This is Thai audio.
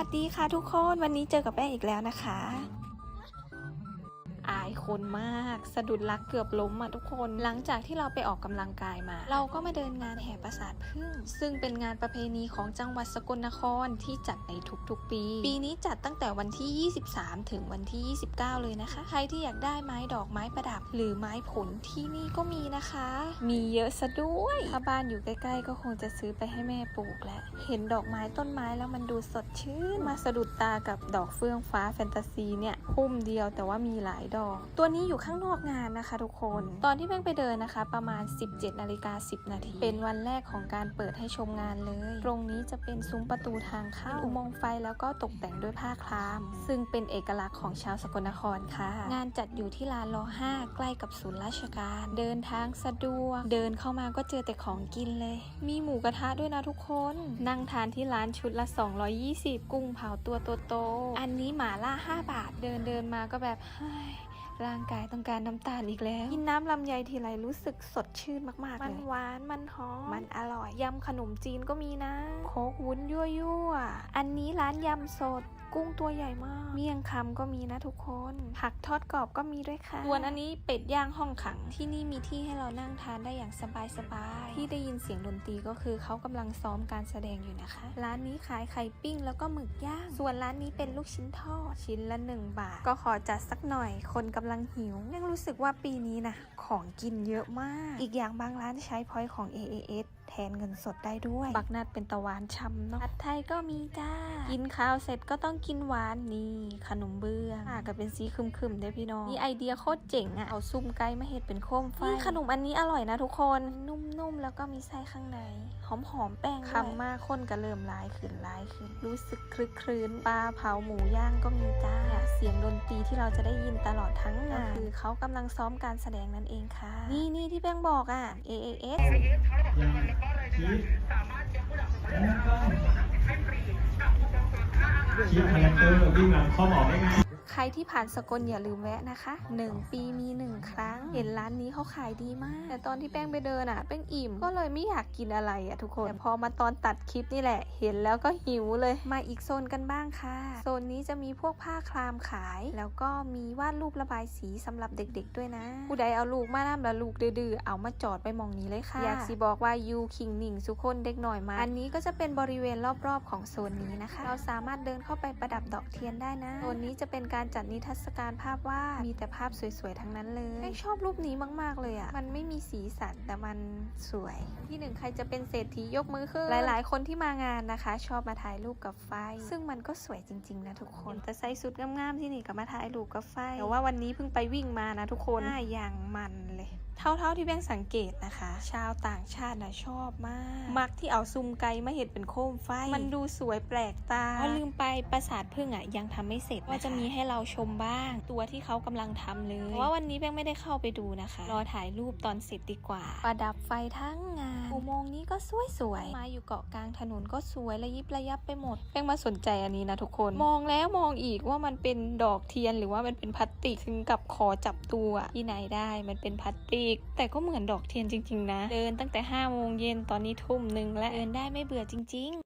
วัสดีค่ะทุกคน วันนี้เจอกับแป้งอีกแล้วนะคะ คนมาก สะดุดรักเกือบล้มอะทุกคน หลังจากที่เราไปออกกำลังกายมา เราก็มาเดินงานแห่ประสาทพึ่ง ซึ่งเป็นงานประเพณีของจังหวัดสกลนครที่จัดในทุกๆ ปี ปีนี้จัดตั้งแต่วันที่ 23 ถึงวันที่ 29 เลยนะคะ ใครที่อยากได้ไม้ดอกไม้ประดับ หรือไม้ผลที่นี่ก็มีนะคะ มีเยอะซะด้วย ถ้าบ้านอยู่ใกล้ ๆ ก็คงจะซื้อไปให้แม่ปลูกแหละ เห็นดอกไม้ต้นไม้แล้วมันดูสดชื่น มาสะดุดตากับดอกเฟื่องฟ้าแฟนตาซีเนี่ยพุ่มเดียวแต่ว่ามีหลายดอกตัวนี้อยู่ข้างนอกงานนะคะ ทุกคน ตอนที่แป้งไปเดินนะคะ ประมาณ 17นาฬิกา10 นาที เป็นวันแรกของการเปิดให้ชมงานเลย ตรงนี้จะเป็นซุ้มประตูทางเข้าอุโมงค์ไฟแล้วก็ตกแต่งด้วยผ้าคลาม ซึ่งเป็นเอกลักษณ์ของชาวสกลนครค่ะ งานจัดอยู่ที่ลานร5ใกล้กับศูนย์ราชการ เดินทางสะดวก เดินเข้ามาก็เจอแต่ของกินเลย มีหมูกระทะด้วยนะทุกคน นั่งทานที่ร้านชุดละ 220 กุ้งเผาตัวโตๆอันนี้หมาล่า 5 บาท เดินเดินมาก็แบบเฮ้ย ร่างกายต้องการน้ำตาลอีกแล้ว กินน้ำลำไยทีไรรู้สึกสดชื่นมากๆเลย มันหวาน มันหอม มันอร่อย ยำขนมจีนก็มีนะ โคกวุ้นยั่วยั่วๆอันนี้ร้านยำสดกุ้งตัวใหญ่มาก เมี่ยงคำก็มีนะทุกคน ผักทอดกรอบก็มีด้วยค่ะส่วนอันนี้เป็ดย่างห้องขัง ที่นี่มีที่ให้เรานั่งทานได้อย่างสบายๆที่ได้ยินเสียงดนตรีก็คือเขากำลังซ้อมการแสดงอยู่นะคะ ร้านนี้ขายไข่ปิ้งแล้วก็หมึกย่าง ส่วนร้านนี้เป็นลูกชิ้นทอดชิ้นละ 1 บาท ก็ขอจัดสักหน่อย คนกำลังหิว ยังรู้สึกว่าปีนี้นะของกินเยอะมาก อีกอย่างบางร้านใช้พอยต์ของ AAS นเงินสดได้ด้วย บักนัดเป็นตะวานชำเนาะผัดไทยก็มีจ้า กินข้าวเสร็จก็ต้องกินหวานนี่ขนมเบื้องอะก็เป็นสีคึมๆได้อพี่น้องนี่ไอเดียโคตรเจ๋งอะเอาซุ่มไก่มาเห็ดเป็นโคมไฟนี่ขนมอันนี้อร่อยนะทุกคน นุ่มๆแล้วก็มีไส้ข้างในหอมๆแป้งคำมากข้นก็เริ่มลายขึ้นลายขึ้นรู้สึกคลึกครื้นปลาเผาหมูย่างก็มีจ้าเสียงดนตรีที่เราจะได้ยินตลอดทั้งงานคือเขากำลังซ้อมการแสดงนั่นเองค่ะ นี่นี่ที่แป้งบอกอะ AAS ชี้ชี้คาแรคเตอร์วิ่งหลังข้อหมอได้ไงใค รที่ผ่านสกลอย่าลืมแวะนะคะ 1 ปีมี 1 ครั้ง เห็นร้านนี้เขาขายดีมาก แต่ตอนที่แป้งไปเดินอะแป้งอิ่มก็เลยไม่อยากกินอะไรอะทุกคน แต่พอมาตอนตัดคลิปนี่แหละ เห็นแล้วก็หิวเลย มาอีกโซนกันบ้างค่ะ โซนนี้จะมีพวกผ้าคลามขาย แล้วก็มีวาดรูประบายสีสำหรับเด็ก ๆ ด้วยนะ ผู้ใดเอาลูกมาน้ำแล้วลูกดื้อๆเอามาจอดไปมองนี้เลยค่ะ อยากสิบอกว่ายูคิงหนิงสุคนเด็กหน่อยมา อันนี้ก็จะเป็นบริเวณรอบๆของโซนนี้นะคะ เราสามารถเดินเข้าไปประดับดอกเทียนได้นะ โซนนี้จะเป็นการจัดนิทรรศการภาพวาดมีแต่ภาพสวยๆ ทั้งนั้นเลยไม่ชอบรูปนี้มาก ๆ เลยอะ่ะ มันไม่มีสีสันแต่มันสวย ที่หนึ่งใครจะเป็นเศรษฐียกมือขึ้น หลายๆ คนที่มางานนะคะ ชอบมาถ่ายรูปกับไฟ ซึ่งมันก็สวยจริง ๆ นะทุกคน แต่ใส่สุดงามๆที่นี่ก็มาถ่ายรูปกับไฟ แต่ว่าวันนี้เพิ่งไปวิ่งมานะทุกคนหน้าอย่างมันเลย เท่าๆที่แบงสังเกตนะคะ ชาวต่างชาตินะชอบมาก มักที่เอาซุ่มไก่มาเห็ดเป็นโคมไฟ มันดูสวยแปลกตาอ๋อลืมไปปราสาทพึ่งอะยังทำไม่เสร็จว่าจะมีให้เราชมบ้าง ตัวที่เขากำลังทำเลยเพราะว่าวันนี้แบงไม่ได้เข้าไปดูนะคะ รอถ่ายรูปตอนเสร็จดีกว่า ประดับไฟทั้งงานอุโมงค์นี้ก็สวยๆมาอยู่เกาะกลางถนนก็สวยระยิบระยับไปหมดแบงมาสนใจอันนี้นะทุกคน มองแล้วมองอีกว่ามันเป็นดอกเทียนหรือว่ามันเป็นพลาสติกถึงกับขอจับตัวที่ไหนได้มันเป็นพลาสติก แต่ก็เหมือนดอกเทียนจริง ๆ นะ เดินตั้งแต่5โมงเย็นตอนนี้ทุ่มหนึ่งและเดินได้ไม่เบื่อจริง ๆ